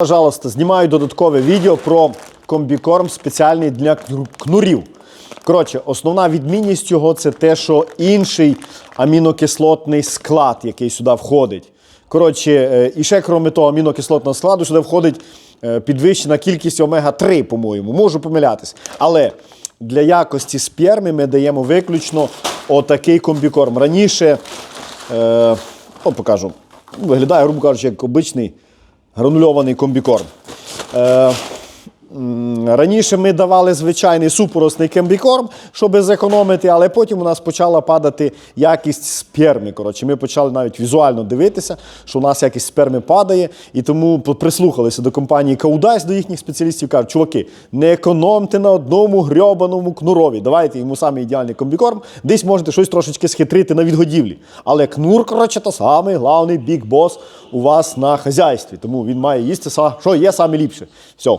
Пожалуйста, знімаю додаткове відео про комбікорм спеціальний для кнурів. Коротше, основна відмінність його це те, що інший амінокислотний склад, який сюди входить. Коротше, е, і ще крім того амінокислотного складу, сюди входить е, підвищена кількість омега-3, по-моєму. Можу помилятись. Але для якості сперми ми даємо виключно отакий комбікорм. Раніше, е, от покажу, виглядає, грубо кажучи, як обичний гранульований комбікорм. Е, раніше ми давали звичайний супоросний комбікорм, щоб зекономити, але потім у нас почала падати якість сперми. Коротше, ми почали навіть візуально дивитися, що у нас якість сперми падає, і тому прислухалися до компанії Каудайс, до їхніх спеціалістів, кажуть, чуваки, не економте на одному грьобаному кнурові. Давайте йому саме ідеальний комбікорм. Десь можете щось трошечки схитрити на відгодівлі. Але кнур, коротше, то самий головний бік бос у вас на хазяйстві. Тому він має їсти, що є саме ліпше. Все.